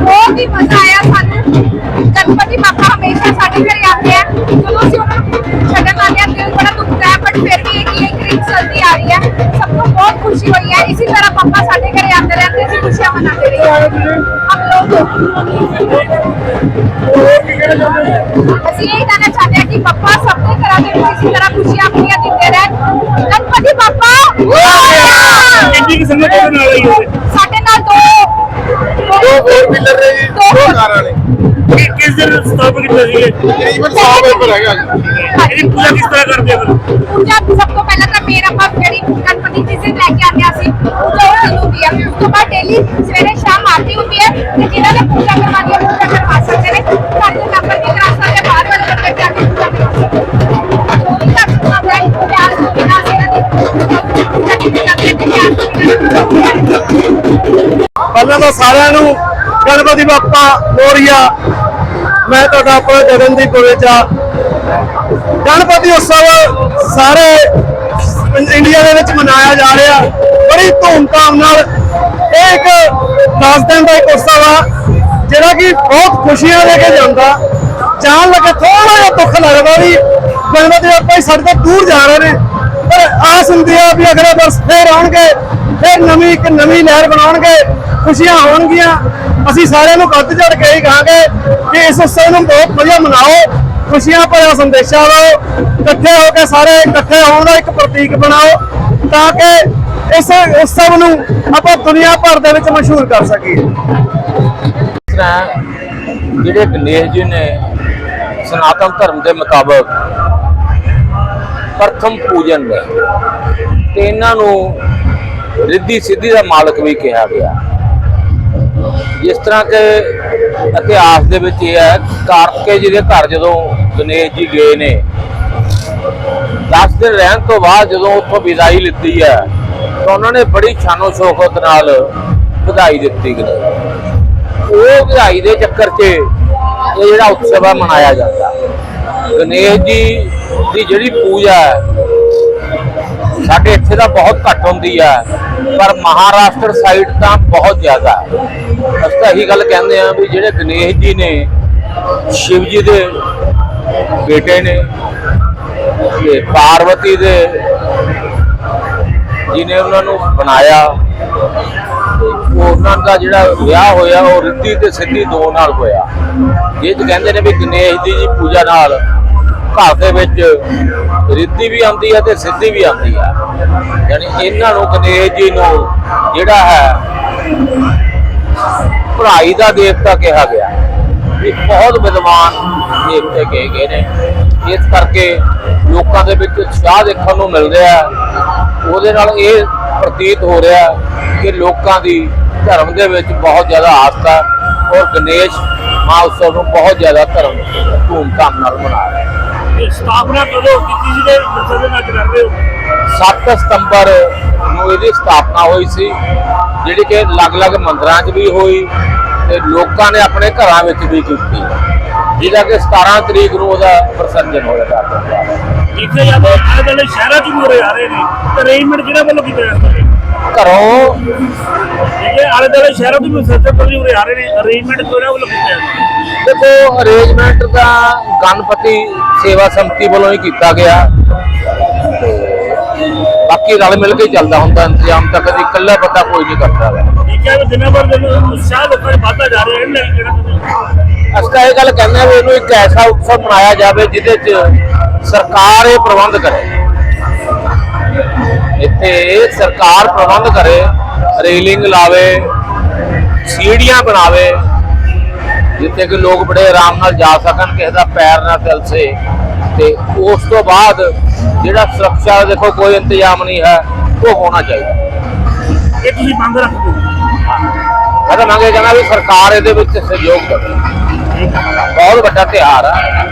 ਬਹੁਤ ਹੀ ਮਜ਼ਾ ਆਇਆ ਸਾਨੂੰ। ਗਣਪਤੀ ਬਾਪਾ ਹਮੇਸ਼ਾ ਸਾਡੇ ਘਰੇ ਆਉਂਦੇ ਆ। ਜਦੋਂ ਅਸੀਂ ਉਹਨਾਂ ਨੂੰ ਛੱਡਣ ਆਉਂਦੇ ਆ ਦਿਲ ਬੜਾ ਦੁਖਦਾ ਹੈ ਬਟ ਫਿਰ ਵੀ ਇਹ ਇੱਕ ਰਿੰਗ ਚਲਦੀ ਆ ਰਹੀ ਹੈ। ਸਭ ਨੂੰ ਬਹੁਤ ਖੁਸ਼ੀ ਹੋਈ ਹੈ। ਇਸੇ ਤਰ੍ਹਾਂ ਪਾਪਾ ਸਾਡੇ ਘਰੇ ਆਉਂਦੇ ਰਹਿੰਦੇ ਸੀ ਖੁਸ਼ੀਆਂ ਮਨਾਉਂਦੇ ਰਹੇ ਹਮ ਲੋਗ ਅਸੀਂ ਇਹ ਕਹਿਣਾ ਚਾਹੁੰਦੇ ਹਾਂ ਕਿ ਪਾਪਾ ਸਭ ਦੇ ਘਰਾਂ ਦੇ ਇਸੇ ਤਰ੍ਹਾਂ ਖੁਸ਼ੀਆਂ ਆਪਣੀਆਂ ਦਿੰਦੇ ਰਹਿਣ। ਗਣਪਤੀ ਬਾਪਾ ਕਿੰਨੀ ਕਿਸਮ ਦੇ ਨਾਲ ਆਈ ਹੋਵੇ। ਜੀ ਦੋ ਦੋ ਕਾਰ ਵਾਲੇ। ਕਿ ਕਿਸ ਦਿਨ ਸਟਾਪ ਕੀਤਾ ਸੀ ਇਹ? ਤਕਰੀਬਨ 100 ਮੈਂਬਰ ਹੈਗਾ ਜੀ ਇਹਦੀ ਪੂਜਾ ਕਿਸ ਤਰ੍ਹਾਂ ਕਰਦੇ ਆ ਫਿਰ? ਪੂਜਾ ਸਭ ਤੋਂ ਪਹਿਲਾਂ ਤਾਂ ਮੇਰਾ ਆਪਾਂ ਜਿਹੜੀ ਗਣਪਤੀ ਜੀ ਦੇ ਲੈ ਕੇ ਆਉਂਦੇ ਹਾਂ ਅਸੀਂ ਪੂਜਾ ਉਹ ਹੁੰਦੀ ਹੈ ਉਸ ਤੋਂ ਬਾਅਦ ਡੇਲੀ ਸਵੇਰੇ ਸ਼ਾਮ ਆਰਤੀ ਹੁੰਦੀ ਹੈ ਤੇ ਜਿਨ੍ਹਾਂ ਨੇ ਪੂਜਾ ਕਰਵਾਉਣੀ ਹੈ ਪੂਜਾ ਕਰਵਾ ਸਕਦੇ ਨੇ। ਘਰ ਦੇ ਮੈਂਬਰ ਵੀ ਕਰਾ ਸਕਦੇ ਬਾਹਰ ਵਾਲੇ ਮੈਂਬਰ ਜਾ ਕੇ ਪੂਜਾ ਕਰਵਾ ਸਕਦੇ ਨੇ। ਤੋਂ ਦੀ ਹੈ ਤੇ ਤੋਂ ਪਹਿਲਾਂ ਤਾਂ ਸਾਰਿਆਂ ਨੂੰ ਗਣਪਤੀ ਬਾਪਾ ਮੋਰੀਆ। ਮੈਂ ਤੁਹਾਡਾ ਆਪਣਾ ਗਗਨਦੀਪ ਬਵੇਚਾ ਗਣਪਤੀ ਉਤਸਵ ਸਾਰੇ ਇੰਡੀਆ ਦੇ ਵਿੱਚ ਮਨਾਇਆ ਜਾ ਰਿਹਾ। ਬੜੀ ਧੂਮਧਾਮ ਨਾਲ ਇਹ ਇੱਕ 10 ਦਿਨ ਦਾ ਇੱਕ ਉਤਸਵ ਆ, ਜਿਹੜਾ ਕਿ ਬਹੁਤ ਖੁਸ਼ੀਆਂ ਦੇ ਕੇ ਜਾਂਦਾ। ਜਾਣ ਲੱਗੇ ਥੋੜਾ ਜਿਹਾ ਦੁੱਖ ਲੱਗਦਾ ਵੀ ਗਣਪਤੀ ਬਾਪਾ ਹੀ ਸਾਡੇ ਤੋਂ ਦੂਰ ਜਾ ਰਹੇ ਨੇ। ਪਰ ਆਸ ਹੁੰਦੀ ਆ ਵੀ ਅਗਲੇ ਵਰਸ ਫੇਰ ਆਉਣਗੇ, ਫਿਰ ਨਵੀਂ ਇੱਕ ਨਵੀਂ ਲਹਿਰ ਬਣਾਉਣਗੇ, ਖੁਸ਼ੀਆਂ ਹੋਣਗੀਆਂ। ਅਸੀਂ ਸਾਰਿਆਂ ਨੂੰ ਵੱਧ ਚੜ ਕੇ ਹੀ ਕਹਾਂਗੇ ਕਿ ਇਸ ਉਤਸਵ ਨੂੰ ਬਹੁਤ ਵਧੀਆ ਮਨਾਓ, ਖੁਸ਼ੀਆਂ ਭਰਿਆ ਸੰਦੇਸ਼ਾ ਦਿਓ ਇਕੱਠੇ ਹੋ ਕੇ ਸਾਰੇ ਇਕੱਠੇ ਹੋਣ ਦਾ ਇੱਕ ਪ੍ਰਤੀਕ ਬਣਾਓ ਤਾਂ ਕਿ ਇਸ ਉਤਸਵ ਨੂੰ ਆਪਾਂ ਦੁਨੀਆ ਭਰ ਦੇ ਵਿੱਚ ਮਸ਼ਹੂਰ ਕਰ ਸਕੀਏ। ਜਿਹੜੇ ਗਣੇਸ਼ ਜੀ ਨੇ ਸਨਾਤਨ ਧਰਮ ਦੇ ਮੁਤਾਬਕ ਪ੍ਰਥਮ ਪੂਜਨ ਨੇ ਤੇ ਇਹਨਾਂ ਨੂੰ ਰਿੱਧੀ ਸਿੱਧੀ ਦਾ ਮਾਲਕ ਵੀ ਕਿਹਾ ਗਿਆ। ਜਿਸ ਤਰ੍ਹਾਂ ਕਿ ਇਤਿਹਾਸ ਦੇ ਵਿੱਚ ਇਹ ਹੈ, ਕਾਰਤਿਕੇ ਜੀ ਦੇ ਘਰ ਜਦੋਂ ਗਣੇਸ਼ ਜੀ ਗਏ ਨੇ 10 ਦਿਨ ਰਹਿਣ ਤੋਂ ਬਾਅਦ ਜਦੋਂ ਉੱਥੋਂ ਵਿਦਾਈ ਲਿੱਤੀ ਹੈ, ਤਾਂ ਉਹਨਾਂ ਨੇ ਬੜੀ ਸ਼ਾਨੋ ਸ਼ੌਕਤ ਨਾਲ ਵਧਾਈ ਦਿੱਤੀ ਗਈ। ਉਹ ਵਧਾਈ ਦੇ ਚੱਕਰ 'ਚ ਇਹ ਜਿਹੜਾ ਉਤਸਵ ਆ ਮਨਾਇਆ ਜਾਂਦਾ। ਗਣੇਸ਼ ਜੀ ਦੀ ਜਿਹੜੀ ਪੂਜਾ ਹੈ, ਸਾਡੇ ਇੱਥੇ ਤਾਂ ਬਹੁਤ ਘੱਟ ਹੁੰਦੀ ਹੈ, ਪਰ ਮਹਾਰਾਸ਼ਟਰ ਸਾਈਡ ਤਾਂ ਬਹੁਤ ਜ਼ਿਆਦਾ ਹੈ। ਅਸੀਂ ਤਾਂ ਇਹੀ ਗੱਲ ਕਹਿੰਦੇ ਆ ਵੀ ਜਿਹੜੇ ਗਣੇਸ਼ ਜੀ ਨੇ, ਸ਼ਿਵ ਜੀ ਦੇ ਬੇਟੇ ਨੇ ਤੇ ਪਾਰਵਤੀ ਦੇ ਜਿਹਨੇ ਉਹਨਾਂ ਨੂੰ ਬਣਾਇਆ ਉਹਨਾਂ ਦਾ ਜਿਹੜਾ ਵਿਆਹ ਹੋਇਆ ਉਹ ਰਿੱਧੀ ਤੇ ਸਿੱਧੀ ਦੋ ਨਾਲ ਹੋਇਆ। ਇਹ ਚ ਕਹਿੰਦੇ ਨੇ ਵੀ ਗਣੇਸ਼ ਦੀ ਜੀ ਪੂਜਾ ਨਾਲ ਘਰ ਦੇ ਵਿੱਚ ਰਿੱਧੀ ਵੀ ਆਉਂਦੀ ਹੈ ਤੇ ਸਿੱਧੀ ਵੀ ਆਉਂਦੀ ਹੈ ਯਾਨੀ ਇਹਨਾਂ ਨੂੰ ਗਣੇਸ਼ ਜੀ ਨੂੰ ਜਿਹੜਾ ਹੈ ਪੜ੍ਹਾਈ ਦਾ ਦੇਵਤਾ ਕਿਹਾ ਗਿਆ। ਇਹ ਬਹੁਤ ਵਿਦਵਾਨ ਦੇਵਤੇ ਕਹੇ ਗਏ ਨੇ। ਇਸ ਕਰਕੇ ਲੋਕਾਂ ਦੇ ਵਿੱਚ ਉਤਸ਼ਾਹ ਦੇਖਣ ਨੂੰ ਮਿਲ ਰਿਹਾ ਉਹਦੇ ਨਾਲ ਇਹ ਪ੍ਰਤੀਤ ਹੋ ਰਿਹਾ ਕਿ ਲੋਕਾਂ ਦੀ ਧਰਮ ਦੇ ਵਿੱਚ ਬਹੁਤ ਜ਼ਿਆਦਾ ਆਸਥਾ ਔਰ ਗਣੇਸ਼ ਮਹਾਉਤਸਵ ਨੂੰ ਬਹੁਤ ਜ਼ਿਆਦਾ ਧਰਮ ਧੂਮਧਾਮ ਨਾਲ ਮਨਾ ਰਹੇ ਇਹ ਸਥਾਪਨਾ ਕਦੋਂ ਕੀਤੀ ਸੀ ਤੇ ਮਸਲੇ ਨਾਲ ਕਰਦੇ ਹੋ? 7 ਸਤੰਬਰ ਨੂੰ ਇਹਦੀ ਸਥਾਪਨਾ ਹੋਈ ਸੀ। ਜਿਹੜੀ ਕਿ ਅਲੱਗ-ਅਲੱਗ ਮੰਦਰਾਂ 'ਚ ਵੀ ਹੋਈ ਤੇ ਲੋਕਾਂ ਨੇ ਆਪਣੇ ਘਰਾਂ ਵਿੱਚ ਵੀ ਕੀਤੀ। ਜਿਹਦਾ ਕਿ 17 ਤਰੀਕ ਨੂੰ ਉਹਦਾ ਪ੍ਰਸੰਜਨ ਹੋਇਆ ਕਰਦਾ ਜਿੱਥੇ ਜਦੋਂ ਆਲੇ ਦੁਆਲੇ ਸ਼ਹਿਰਾਂ 'ਚ ਉਰੇ ਆ ਰਹੇ ਨੇ ਤੇ ਅਰੇਂਜਮੈਂਟ ਕਿਹੜਾ ਵੱਲੋਂ ਕੀਤਾ ਜਾਂਦਾ ਹੈ ਘਰੋਂ ਜਿਹੜੇ ਆਲੇ ਦੁਆਲੇ ਸ਼ਹਿਰਾਂ ਸੱਜਣ ਤੋਂ ਵੀ ਉਰੇ ਆ ਰਹੇ ਨੇ ਅਰੇਂਜਮੈਂਟ ਕਿਹੜਾ ਵੱਲੋਂ ਕੀਤਾ ਜਾਂਦਾ ਦੇਖੋ ਅਰੇਂਜਮੈਂਟ ਦਾ ਗਣਪਤੀ ਸੇਵਾ ਸੰਮਤੀ ਵੱਲੋਂ ਹੀ ਕੀਤਾ ਗਿਆ। ਬਾਕੀ ਰਲ ਮਿਲ ਕੇ ਹੀ ਚੱਲਦਾ ਹੁੰਦਾ ਇੰਤਜ਼ਾਮ ਤਾਂ ਕਦੀ ਇਕੱਲਾ ਬੰਦਾ ਕੋਈ ਨਹੀਂ ਕਰਦਾ ਵਾ ਠੀਕ ਹੈ? ਵੀ ਦਿਨਾਂ ਪਰ ਦਿਨ ਉਤਸ਼ਾਹ ਲੋਕਾਂ ਦੇ ਵੱਧਦਾ ਜਾ ਰਿਹਾ ਹੈ ਇਹਨਾਂ ਇਹ ਗੱਲ ਕਹਿੰਦੇ ਹਾਂ ਵੀ ਇਹਨੂੰ ਇੱਕ ਐਸਾ ਉਤਸਵ ਮਨਾਇਆ ਜਾਵੇ ਜਿਹਦੇ 'ਚ ਸਰਕਾਰ ਇਹ ਪ੍ਰਬੰਧ ਕਰੇ। ਇੱਥੇ ਸਰਕਾਰ ਪ੍ਰਬੰਧ ਕਰੇ ਰੇਲਿੰਗ ਲਾਵੇ ਸੀੜੀਆਂ ਬਣਾਵੇ ਜਿੱਥੇ ਕਿ ਲੋਕ ਬੜੇ ਆਰਾਮ ਨਾਲ ਜਾ ਸਕਣ ਕਿਸੇ ਦਾ ਪੈਰ ਨਾ ਫਿਸਲੇ ਤੇ ਉਸ ਤੋਂ ਬਾਅਦ ਜਿਹੜਾ ਸੁਰੱਖਿਆ ਦੇਖੋ ਕੋਈ ਇੰਤਜ਼ਾਮ ਨਹੀਂ ਹੈ ਉਹ ਹੋਣਾ ਚਾਹੀਦਾ। ਇਹ ਤੁਸੀਂ ਰੱਖਦੇ ਹੋ? ਮੈਂ ਤਾਂ ਮੰਗੇ ਕਹਿੰਦਾ ਵੀ ਸਰਕਾਰ ਇਹਦੇ ਵਿੱਚ ਸਹਿਯੋਗ ਦੇਵੇ ਬਹੁਤ ਵੱਡਾ ਤਿਉਹਾਰ ਆ।